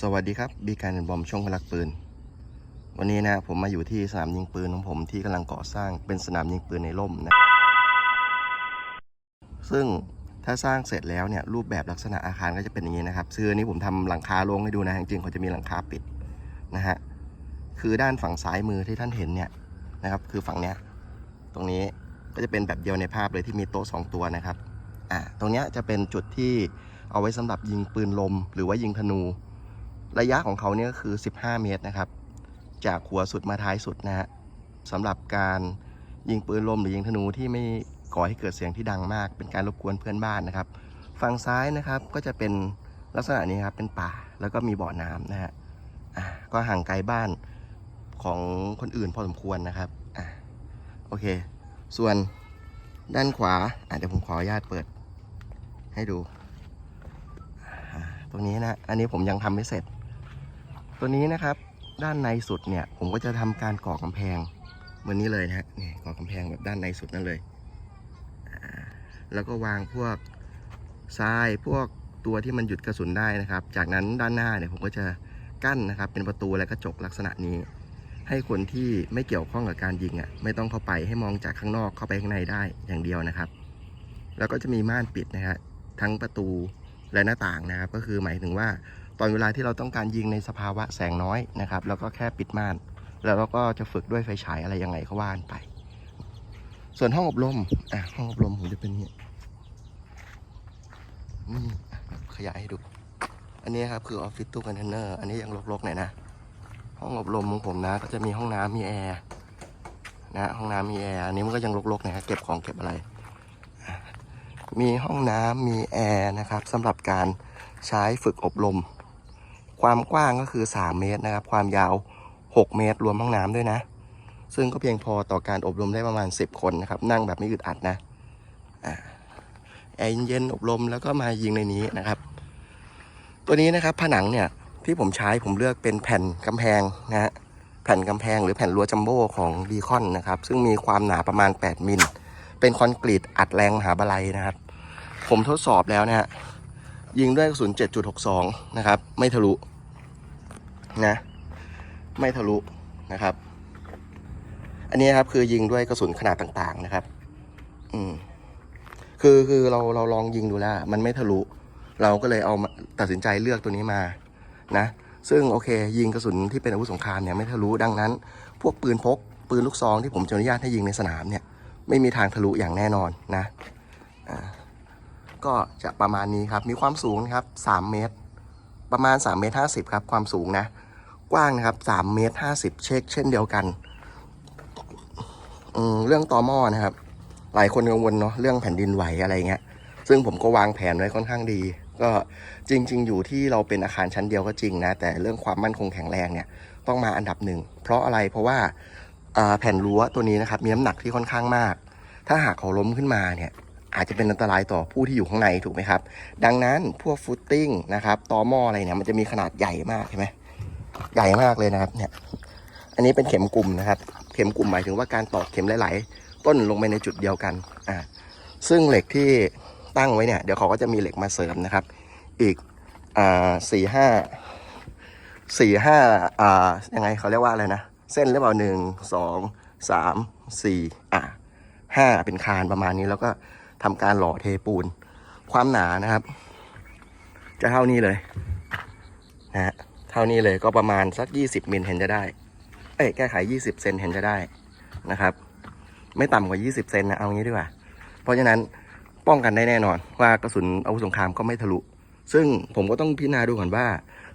สวัสดีครับบีการบอมช่องพลักปืน วันนี้นะผมมาอยู่ที่สนามยิงปืนของผมที่กำลังก่อสร้างเป็นสนามยิงปืนในร่มนะ ซึ่งถ้าสร้างเสร็จแล้วเนี่ยรูปแบบลักษณะอาคารก็จะเป็นอย่างนี้นะครับซึ่งอันนี้ผมทำหลังคาลงให้ดูนะจริงๆเขาจะมีหลังคาปิดนะฮะคือด้านฝั่งซ้ายมือที่ท่านเห็นเนี่ยนะครับ คือฝั่งเนี้ยตรงนี้ก็จะเป็นแบบเดียวในภาพเลยที่มีโต๊ะสองตัวนะครับอ่าตรงเนี้ยจะเป็นจุดที่เอาไว้สำหรับยิงปืนลม หรือว่ายิงธนู ระยะของเขาเนี่ยก็คือ 15 เมตรนะครับ จากหัวสุดมาท้ายสุดนะฮะสำหรับการยิงปืนลมหรือยิงธนูที่ไม่ก่อให้เกิดเสียงที่ดังมาก เป็นการรบกวนเพื่อนบ้านนะครับ ฝั่งซ้ายนะครับก็จะเป็นลักษณะนี้ครับเป็นป่าแล้วก็มีบ่อน้ำนะฮะก็ห่างไกลบ้านของคนอื่นพอสมควรนะครับอะโอเค ส่วนด้านขวาอะเดี๋ยวผมขออนุญาตเปิดให้ดู ตรงนี้นะ อันนี้ผมยังทำไม่เสร็จ ตัวนี้นะครับ ด้านในสุดเนี่ย ผมก็จะทำการก่อกำแพงเหมือนนี้เลยนะฮะนี่ก่อกำแพงแบบด้านในสุดนั่นเลย แล้วก็วางพวกทรายพวกตัวที่มันหยุดกระสุนได้นะครับ จากนั้นด้านหน้าเนี่ยผมก็จะกั้นนะครับ เป็นประตูและกระจกลักษณะนี้ ให้คนที่ไม่เกี่ยวข้องกับการยิงอะไม่ต้องเข้าไปให้มองจากข้างนอกเข้าไปข้างในได้อย่างเดียวนะครับ แล้วก็จะมีม่านปิดนะฮะทั้งประตูและหน้าต่างนะครับ ก็คือหมายถึงว่า ตอนเวลาที่เราต้องการยิงในสภาวะแสงน้อยนะครับแล้วก็แค่ปิดม่าน แล้วเราก็จะฝึกด้วยไฟฉายอะไรยังไงก็ว่านไป ส่วนห้องอบรมอะห้องอบรมผมจะเป็นนี้นี่ขยายให้ดู อันนี้ครับคือออฟฟิศตู้คอนเทนเนอร์อันนี้ยังรกๆหน่อยนะห้องอบรมของผมนะ ก็จะมีห้องน้ำมีแอร์นะห้องน้ำมีแอร์อันนี้มันก็ยังรกๆนะฮะเก็บของเก็บอะไร มีห้องน้ำมีแอร์นะครับสำหรับการใช้ฝึกอบรม ความกว้างก็คือ 3 เมตรนะครับ ความยาว 6 เมตรรวมห้องน้ำด้วยนะ ซึ่งก็เพียงพอต่อการอบรมได้ประมาณ 10 คนนะครับ นั่งแบบไม่อึดอัดนะอ่าแอร์เย็นๆอบรมแล้วก็มายิงในนี้นะครับ ตัวนี้นะครับผนังเนี่ยที่ผมใช้ผมเลือกเป็นแผ่นกำแพงนะฮะแผ่นกำแพงหรือแผ่นรั้วจัมโบ้ของบีคอนนะครับ ซึ่งมีความหนาประมาณ 8 มิล เป็นคอนกรีตอัดแรงมหาบาลัยนะครับ ผมทดสอบแล้วเนี่ยยิงด้วยกระสุน7.62 นะครับ ไม่ทะลุ นะ ไม่ทะลุนะครับ อันนี้ครับคือยิงด้วยกระสุนขนาดต่างๆนะครับ อืมคือคือเราเราลองยิงดูแล้วมันไม่ทะลุ เราก็เลยเอาตัดสินใจเลือกตัวนี้มานะ ซึ่งโอเค ยิงกระสุนที่เป็นอาวุธสงครามเนี่ยไม่ทะลุดังนั้น พวกปืนพก ปืนลูกซองที่ผมจะอนุญาตให้ยิงในสนามเนี่ย ไม่มีทางทะลุอย่างแน่นอนนะอ่าก็จะประมาณนี้ครับ มีความสูงครับ 3 เมตร ประมาณ3เมตร50ครับความสูงนะ กว้างนะครับ3เมตร50เช็คเช่นเดียวกันเรื่องตอหม้อนะครับ หลายคนกังวลเนาะเรื่องแผ่นดินไหวอะไรเงี้ย ซึ่งผมก็วางแผนไว้ค่อนข้างดี ก็จริง ๆ อยู่ที่เราเป็นอาคารชั้นเดียวก็จริงนะ แต่เรื่องความมั่นคงแข็งแรงเนี่ยต้องมาอันดับหนึ่ง เพราะอะไรเพราะว่าแผ่นรั้วตัวนี้นะครับมีน้ำหนักที่ค่อนข้างมาก ถ้าหากเขาล้มขึ้นมาเนี่ย อาจจะเป็นอันตรายต่อผู้ที่อยู่ข้างในถูกไหมครับ ดังนั้นพวกฟุตติ้งนะครับตอหม้ออะไรเนี่ยมันจะมีขนาดใหญ่มากใช่ไหมใหญ่มากเลยนะครับเนี่ยอันนี้เป็นเข็มกลุ่มนะครับ เข็มกลุ่มหมายถึงว่าการตอกเข็มหลาย ๆ ต้นลงไปในจุดเดียวกันอ่าซึ่งเหล็กที่ตั้งไว้เนี่ยเดี๋ยวเขาก็จะมีเหล็กมาเสริมนะครับ อีกอ่าสี่ห้าสี่ห้าอ่ายังไงเขาเรียกว่าอะไรนะ เส้นหรือเปล่าหนึ่งสองสามสี่อ่าห้าเป็นคานประมาณนี้แล้วก็ ทำการหล่อเทปูน ความหนานะครับ จะเท่านี้เลยนะฮะเท่านี้เลยก็ประมาณสัก 20มิลเห็นจะได้ เอ้ยแก้ไข 20เซนเห็นจะได้นะครับ ไม่ต่ำกว่า 20เซนนะเอางี้ดีกว่า เพราะฉะนั้นป้องกันได้แน่นอน ว่ากระสุนอาวุธสงครามก็ไม่ทะลุ ซึ่งผมก็ต้องพิจารณาดูก่อนว่า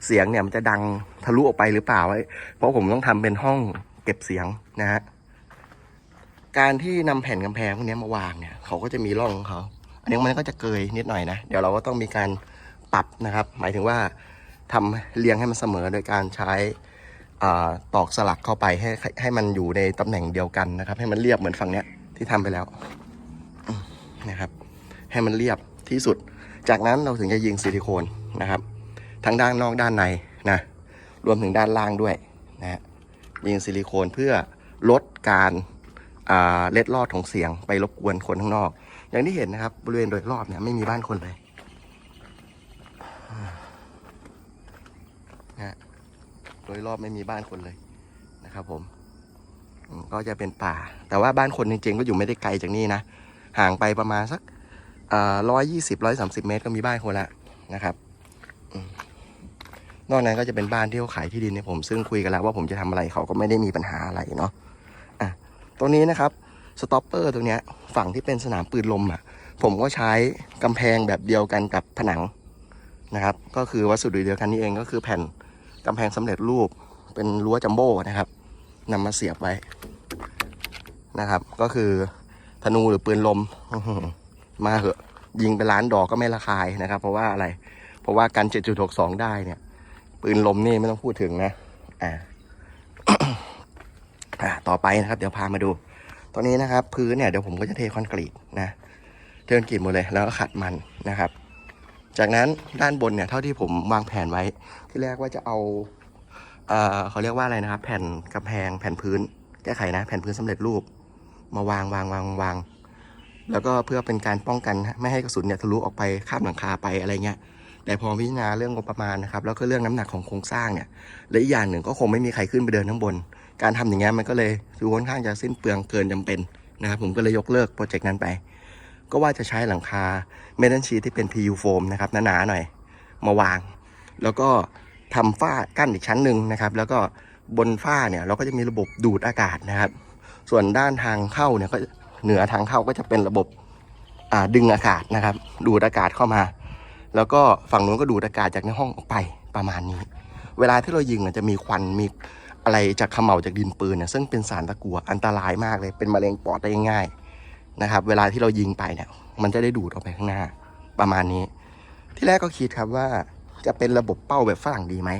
เสียงเนี่ยมันจะดังทะลุออกไปหรือเปล่าเพราะผมต้องทำเป็นห้องเก็บเสียงนะฮะ การที่นำแผ่นกำแพงพวกนี้มาวางเนี่ยเขาก็จะมีร่องของเขาอันนี้มันก็จะเกยนิดหน่อยนะเดี๋ยวเราก็ต้องมีการปรับนะครับ หมายถึงว่าทำเรียงให้มันเสมอโดยการใช้ตอกสลักเข้าไปให้ให้มันอยู่ในตำแหน่งเดียวกันนะครับ ให้มันเรียบเหมือนฝั่งเนี้ยที่ทำไปแล้วนะครับ ให้มันเรียบที่สุด จากนั้นเราถึงจะยิงซิลิโคนนะครับ ทั้งด้านนอกด้านในนะรวมถึงด้านล่างด้วยนะฮะยิงซิลิโคนเพื่อลดการ เล็ดลอดของเสียงไปรบกวนคนข้างนอก อย่างที่เห็นนะครับ บริเวณโดยรอบเนี่ยไม่มีบ้านคนเลยนะฮะโดยรอบไม่มีบ้านคนเลยนะครับ ผมก็จะเป็นป่า แต่ว่าบ้านคนจริงๆ ก็อยู่ไม่ได้ไกลจากนี่นะ ห่างไปประมาณสักร้อยยี่สิบร้อยสามสิบเมตรก็มีบ้านคนละนะครับอนอกนั้นก็จะเป็นบ้านที่เขาขายที่ดินให้ผม ซึ่งคุยกันแล้วว่าผมจะทำอะไรเขาก็ไม่ได้มีปัญหาอะไรเนาะ ตรงนี้นะครับสต็อปเปอร์ตรงเนี้ยฝั่งที่เป็นสนามปืนลมอะผมก็ใช้กำแพงแบบเดียวกันกับผนังนะครับ ก็คือวัสดุเดียวกันนี่เองก็คือแผ่นกำแพงสำเร็จรูปเป็นรั้วจัมโบ้นะครับนำมาเสียบไว้นะครับ ก็คือธนูหรือปืนลมมาเหอะยิงไปล้านดอกก็ไม่ระคายนะครับ เพราะว่าอะไร เพราะว่ากัน 7.62 ได้เนี่ย ปืนลมนี่ไม่ต้องพูดถึงนะ อ่า อ่าต่อไปนะครับเดี๋ยวพามาดู ตอนนี้นะครับ พื้นเนี่ยเดี๋ยวผมก็จะเทคอนกรีตนะเทคอนกรีตหมดเลยแล้วก็ขัดมันนะครับ จากนั้นด้านบนเนี่ยเท่าที่ผมวางแผนไว้ ที่แรกว่าจะเอาเอ่อเขาเรียกว่าอะไรนะครับ แผ่นกำแพงแผ่นพื้น แก้ไขนะ แผ่นพื้นสำเร็จรูป มาวางวางวางวางแล้วก็เพื่อเป็นการป้องกันไม่ให้กระสุนเนี่ยทะลุออกไปข้ามหลังคาไปอะไรเงี้ยแต่พอพิจารณาเรื่องงบประมาณนะครับแล้วก็เรื่องน้ำหนักของโครงสร้างเนี่ยและอีกอย่างหนึ่งก็คงไม่มีใครขึ้นไปเดินข้างบน การทำอย่างเงี้ยมันก็เลยดูค่อนข้างจะสิ้นเปลืองเกินจำเป็นนะครับผมก็เลยยกเลิกโปรเจกต์นั้นไป ก็ว่าจะใช้หลังคาเมทัลชีทที่เป็น PU โฟมนะครับหนาๆหน่อยมาวาง แล้วก็ทำฝ้ากั้นอีกชั้นหนึ่งนะครับ แล้วก็บนฝ้าเนี่ยเราก็จะมีระบบดูดอากาศนะครับ ส่วนด้านทางเข้าเนี่ยก็เหนือทางเข้าก็จะเป็นระบบดึงอากาศนะครับ ดูดอากาศเข้ามา แล้วก็ฝั่งนู้นก็ดูดอากาศจากในห้องออกไปประมาณนี้ เวลาที่เรายิงจะมีควันมี อะไรจากขมเหลาจากดินปืนเนี่ยซึ่งเป็นสารตะกั่วอันตรายมากเลยเป็นมะเร็งปอดได้ง่ายนะครับ เวลาที่เรายิงไปเนี่ยมันจะได้ดูดออกไปข้างหน้าประมาณนี้ ที่แรกก็คิดครับว่าจะเป็นระบบเป้าแบบฝรั่งดีไหม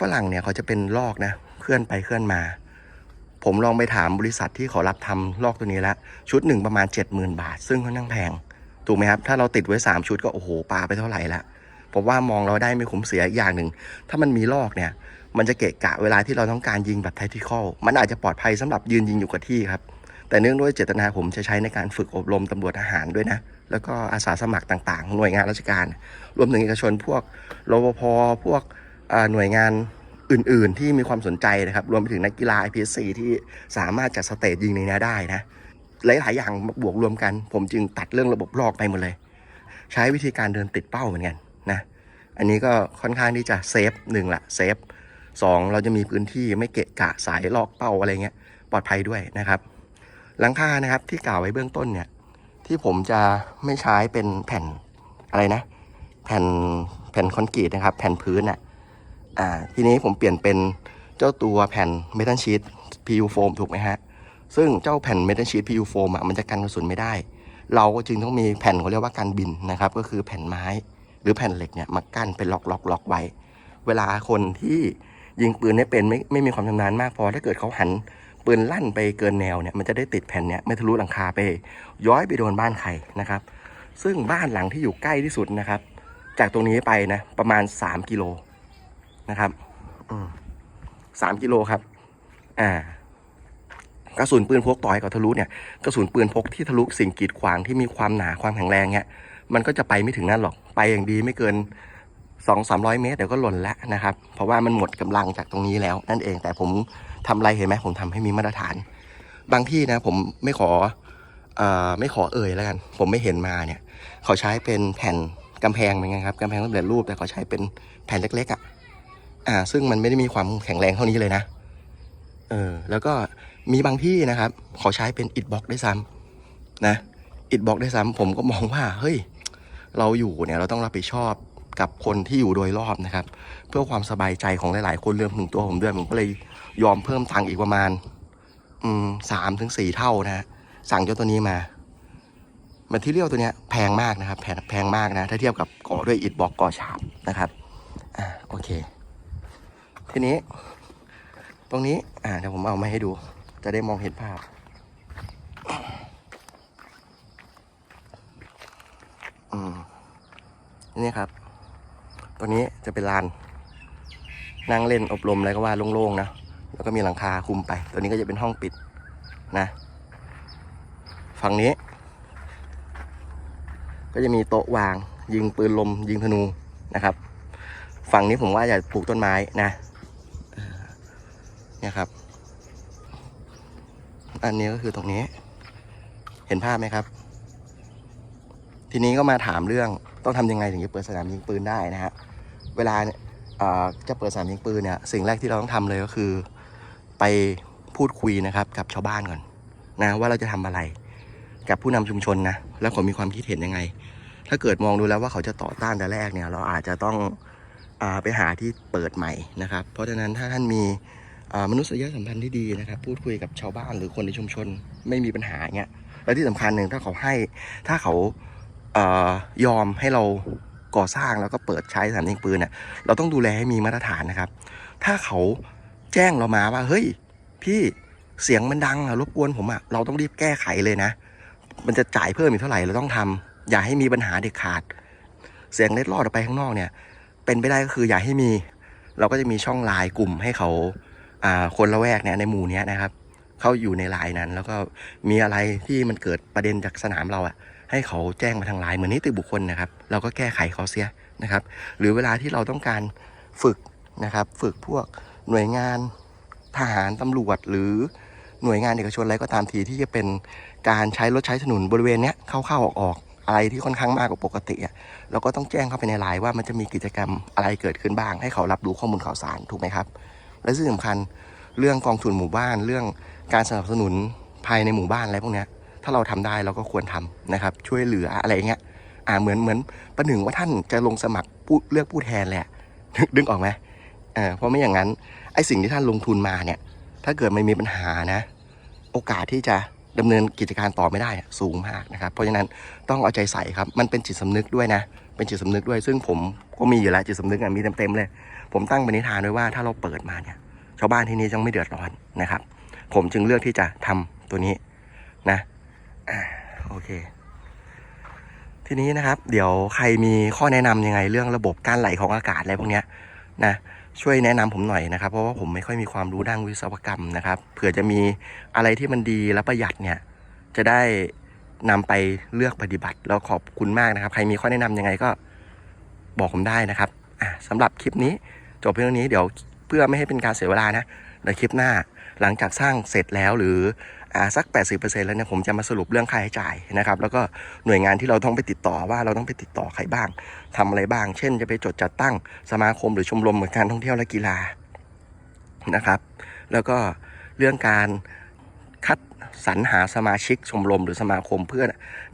ฝรั่งเนี่ยเขาจะเป็นลอกนะ เคลื่อนไปเคลื่อนมา ผมลองไปถามบริษัทที่เขารับทำลอกตัวนี้แล้วชุดหนึ่งประมาณ 70,000 บาท ซึ่งค่อนข้างแพง ถูกไหมครับ ถ้าเราติดไว้ 3 ชุดก็โอ้โหปาไปเท่าไหร่ละผมว่ามองเราได้ไม่คุ้มเสียอย่างหนึ่ง ถ้ามันมีลอกเนี่ย มันจะเกะกะเวลาที่เราต้องการยิงแบบไททิคอลมันอาจจะปลอดภัยสำหรับยืนยิงอยู่กับที่ครับ แต่เนื่องด้วยเจตนาผมจะใช้ในการฝึกอบรมตำรวจทหารด้วยนะ แล้วก็อาสาสมัครต่างๆ หน่วยงานราชการ รวมถึงเอกชนพวกรปภพวก หน่วยงานอื่นๆ ที่มีความสนใจนะครับ รวมไปถึงนักกีฬา IPSC ที่สามารถจัดสเตจยิงในนี้ได้นะหลายๆอย่างบวกรวมกัน ผมจึงตัดเรื่องระบบลอกไปหมดเลย ใช้วิธีการเดินติดเป้าเหมือนกันนะอันนี้ก็ค่อนข้างที่จะเซฟหนึ่งละเซฟสองเราจะมีพื้นที่ไม่เกะกะสายลอกเป้าอะไรเงี้ยปลอดภัยด้วยนะครับหลังคานะครับที่กล่าวไว้เบื้องต้นเนี่ยที่ผมจะไม่ใช้เป็นแผ่นอะไรนะ แผ่นแผ่นคอนกรีตนะครับ แผ่นพื้นอะ อ่าทีนี้ผมเปลี่ยนเป็นเจ้าตัวแผ่นเมทัลชีต PU โฟมถูกไหมฮะ ซึ่งเจ้าแผ่นเมทัลชีต PU โฟมอะมันจะกันกระสุนไม่ได้ เราก็จึงต้องมีแผ่นเขาเรียกว่ากันบินนะครับ ก็คือแผ่นไม้ หรือแผ่นเหล็กเนี่ยมากั้นเป็นล็อกล็อกล็อกไว้ เวลาคนที่ยิงปืนไม่เป็นไม่ไม่มีความชำนาญมากพอถ้าเกิดเขาหันปืนลั่นไปเกินแนวเนี่ยมันจะได้ติดแผ่นเนี่ยไม่ทะลุหลังคาไป ย้อยไปโดนบ้านใครนะครับ ซึ่งบ้านหลังที่อยู่ใกล้ที่สุดนะครับ จากตรงนี้ไปนะประมาณ 3 กิโล นะครับสามกิโลครับ อ่ากระสุนปืนพกต่อยกับทะลุเนี่ยกระสุนปืนพกที่ทะลุสิ่งกีดขวางที่มีความหนาความแข็งแรงเนี่ยมันก็จะไปไม่ถึงนั่นหรอกไปอย่างดีไม่เกินสองสามร้อยเมตรเดี๋ยวก็หล่นแล้วนะครับ เพราะว่ามันหมดกำลังจากตรงนี้แล้ว นั่นเองแต่ผมทำอะไรเห็นไหมผมทำให้มีมาตรฐาน บางที่นะผมไม่ขออไม่ขอเอ่ยแล้วกัน ผมไม่เห็นมาเนี่ยเขาใช้เป็นแผ่นกำแพงเหมือนกันครับกำแพงสำเร็จรูปแต่เขาใช้เป็นแผ่นเล็กๆอะ อ่า ซึ่งมันไม่ได้มีความแข็งแรงเท่านี้เลยนะ เออ แล้วก็มีบางที่นะครับขาใช้เป็นอิฐบล็อกได้ซ้ำนะ อิฐบล็อกได้ซ้ำผมก็มองว่า เฮ้ย เราอยู่เนี่ยเราต้องรับผิดชอบกับคนที่อยู่โดยรอบนะครับ เพื่อความสบายใจของหลาย ๆ คนเรื่องถึงตัวผมด้วย ผมก็เลยยอมเพิ่มตังค์อีกประมาณ อืมสามถึงสี่เท่านะฮะสั่งเจ้าตัวนี้มาแมทเทียลตัวเนี้ยแพงมากนะครับแพงแพงมากนะ ถ้าเทียบกับก่อด้วยอิฐบล็อกก่อฉาบนะครับ อ่าโอเค ทีนี้ ตรงนี้ อ่าเดี๋ยวผมเอามาให้ดู จะได้มองเห็นภาพ อืมนี่ครับ ตรงนี้จะเป็นลาน นั่งเล่นอบรมอะไรก็ว่าโล่งๆนะแล้วก็มีหลังคาคุมไป ตัวนี้ก็จะเป็นห้องปิดนะ ฝั่งนี้ ก็จะมีโต๊ะวาง ยิงปืนลม ยิงธนูนะครับ ฝั่งนี้ผมว่าจะปลูกต้นไม้นะ เนี่ยครับ อันนี้ก็คือตรงนี้ เห็นภาพไหมครับ ทีนี้ก็มาถามเรื่องต้องทำยังไงถึงจะเปิดสนามยิงปืนได้นะฮะเวลาจะเปิดสนามยิงปืนเนี่ยสิ่งแรกที่เราต้องทำเลยก็คือ ไปพูดคุยนะครับ กับชาวบ้านก่อนนะว่าเราจะทำอะไรกับผู้นำชุมชนนะแล้วเขามีความคิดเห็นยังไง ถ้าเกิดมองดูแล้วว่าเขาจะต่อต้านแต่แรกเนี่ย เราอาจจะต้องอไปหาที่เปิดใหม่นะครับ เพราะฉะนั้นถ้าท่านมี มนุษยสัมพันธ์ที่ดีนะครับ พูดคุยกับชาวบ้านหรือคนในชุมชนไม่มีปัญหาเงี้ยและที่สำคัญหนึ่งถ้าเขาให้ถ้าเขาเออยอมให้เราก่อสร้างแล้วก็เปิดใช้สนามยิงปืนเนี่ยเราต้องดูแลให้มีมาตรฐานนะครับ ถ้าเขาแจ้งเรามาว่าเฮ้ย พี่เสียงมันดังอะรบกวนผมอะเราต้องรีบแก้ไขเลยนะ มันจะจ่ายเพิ่มอีกเท่าไหร่เราต้องทำอย่าให้มีปัญหาเด็ดขาด เสียงเล็ดลอดออกไปข้างนอกเนี่ย เป็นไปได้ก็คืออย่าให้มี เราก็จะมีช่องไลน์กลุ่มให้เขา คนละแวกเนี่ยในหมู่นี้นะครับ เข้าอยู่ในไลน์นั้น แล้วก็มีอะไรที่มันเกิดประเด็นจากสนามเราอะให้เขาแจ้งมาทางไลน์เหมือนนิติบุคคลนะครับ เราก็แก้ไขเขาเสียนะครับ หรือเวลาที่เราต้องการฝึกนะครับ ฝึกพวกหน่วยงานทหารตำรวจหรือหน่วยงานเอกชนอะไรก็ตามทีที่จะเป็นการใช้รถใช้ถนนบริเวณเนี้ยเข้าๆออกๆอะไรที่ค่อนข้างมากกว่าปกติอะเราก็ต้องแจ้งเข้าไปในไลน์ว่ามันจะมีกิจกรรมอะไรเกิดขึ้นบ้าง ให้เขารับรู้ข้อมูลข่าวสารถูกไหมครับ และที่สำคัญเรื่องกองทุนหมู่บ้าน เรื่องการสนับสนุนภายในหมู่บ้านอะไรพวกนี้ถ้าเราทำได้เราก็ควรทำนะครับ ช่วยเหลืออะไรเงี้ยอ่าเหมือนเหมือนประหนึ่งว่าท่านจะลงสมัครผู้เลือกผู้แทนแหละดึงออกไหมเออเพราะไม่อย่างนั้นไอ้สิ่งที่ท่านลงทุนมาเนี่ย ถ้าเกิดมันมีปัญหานะ โอกาสที่จะดำเนินกิจการต่อไม่ได้สูงมากนะครับ เพราะฉะนั้นต้องเอาใจใส่ครับมันเป็นจิตสำนึกด้วยนะ เป็นจิตสำนึกด้วย ซึ่งผมก็มีอยู่แล้วจิตสำนึกอะมีเต็มๆเลย ผมตั้งปณิธานไว้ว่าถ้าเราเปิดมาเนี่ย ชาวบ้านที่นี่จะไม่เดือดร้อนนะครับ ผมจึงเลือกที่จะทำตัวนี้นะโอเค ทีนี้นะครับ เดี๋ยวใครมีข้อแนะนำยังไงเรื่องระบบการไหลของอากาศอะไรพวกเนี้ยนะช่วยแนะนำผมหน่อยนะครับ เพราะว่าผมไม่ค่อยมีความรู้ด้านวิศวกรรมนะครับ เผื่อจะมีอะไรที่มันดีและประหยัดเนี่ย จะได้ นำไปเลือกปฏิบัติ แล้วขอบคุณมากนะครับ ใครมีข้อแนะนำยังไงก็บอกผมได้นะครับอะสำหรับคลิปนี้จบเพียงเท่านี้เดี๋ยวเพื่อไม่ให้เป็นการเสียเวลานะเดี๋ยวคลิปหน้าหลังจากสร้างเสร็จแล้วหรืออ่าสัก 80%แล้วเนี่ยผมจะมาสรุปเรื่องค่าใช้จ่ายนะครับ แล้วก็หน่วยงานที่เราต้องไปติดต่อว่าเราต้องไปติดต่อใครบ้างทำอะไรบ้าง เช่น จะไปจดจัดตั้งสมาคมหรือชมรมเหมือนการท่องเที่ยวและกีฬานะครับ แล้วก็เรื่องการ คัดสรรหาสมาชิกชมรมหรือสมาคมเพื่อ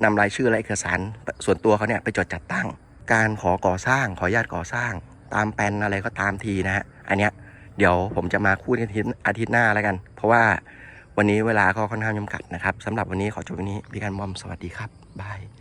นำรายชื่อและเอกสารส่วนตัวเขาเนี่ยไปจดจัดตั้ง การขอก่อสร้างขออนุญาตก่อสร้าง ตามแปลนอะไรก็ตามทีนะฮะอันเนี้ยเดี๋ยวผมจะมาคู่กันอาทิตย์อาทิตย์หน้าแล้วกัน เพราะว่าวันนี้เวลาก็ค่อนข้างจำกัดนะครับสำหรับวันนี้ขอจบวันนี้พี่กันมอมสวัสดีครับบาย